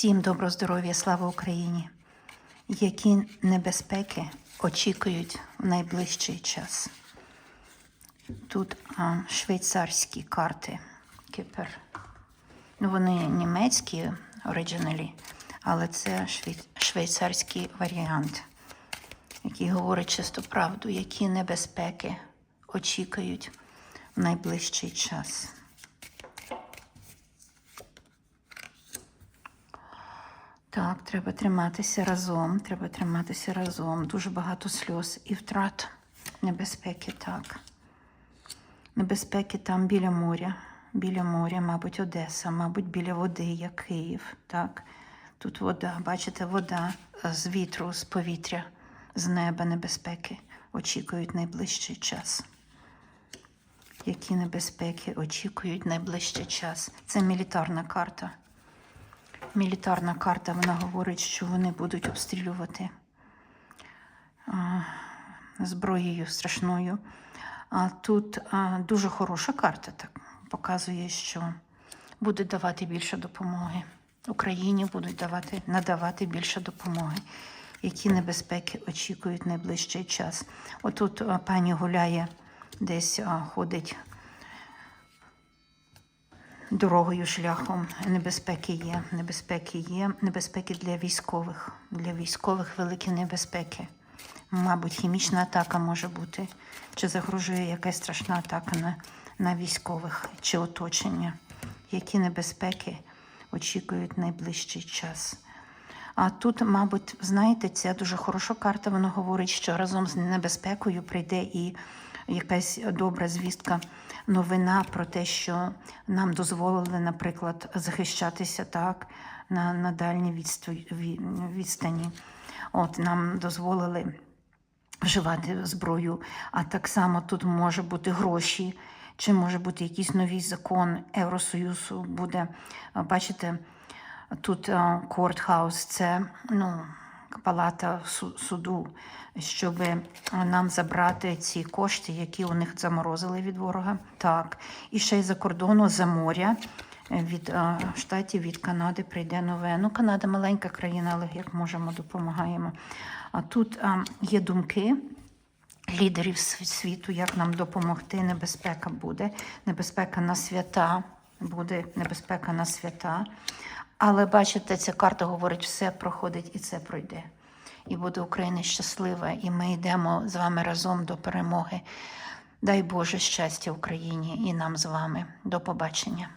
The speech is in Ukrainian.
Всім добро здоров'я, слава Україні! Які небезпеки очікують в найближчий час? Тут а, швейцарські карти Кіпер. Ну, вони німецькі оригіналі, але це швейцарський варіант, який говорить чисто правду, які небезпеки очікують в найближчий час. Так, треба триматися разом, треба триматися разом. Дуже багато сльоз і втрат небезпеки, так. Небезпеки там біля моря. Біля моря, мабуть, Одеса, мабуть, біля води, як Київ. Так. Тут вода, бачите, вода е, з вітру, з повітря, з неба небезпеки очікують найближчий час. Які небезпеки очікують найближчий час? Це мілітарна карта. Мілітарна карта, вона говорить, що вони будуть обстрілювати зброєю страшною. А тут дуже хороша карта, так показує, що буде давати більше допомоги. Україні будуть давати, надавати більше допомоги. Які небезпеки очікують найближчий час? Отут пані гуляє, десь ходить дорогою шляхом. Небезпеки є, небезпеки є, небезпеки для військових. Для військових великі небезпеки. Мабуть, хімічна атака може бути, чи загрожує якась страшна атака на, на військових чи оточення. Які небезпеки очікують найближчий час? А тут, мабуть, знаєте, це дуже хороша карта. Вона говорить, що разом з небезпекою прийде і якась добра звістка, новина про те, що нам дозволили, наприклад, захищатися так на, на дальній відстані. От нам дозволили вживати зброю, а так само тут може бути гроші, чи може бути якийсь новий закон Євросоюзу буде. Бачите, тут кортхаус, це ну, палата суду, щоб нам забрати ці кошти, які у них заморозили від ворога. Так, і ще й за кордону, за моря. Від е, штатів, від Канади прийде нове. Ну, Канада маленька країна, але як можемо, допомагаємо. А тут е, є думки лідерів світу, як нам допомогти. Небезпека буде, небезпека на свята, буде небезпека на свята. Але бачите, ця карта говорить, все проходить і це пройде. І буде Україна щаслива, і ми йдемо з вами разом до перемоги. Дай Боже щастя Україні і нам з вами. До побачення.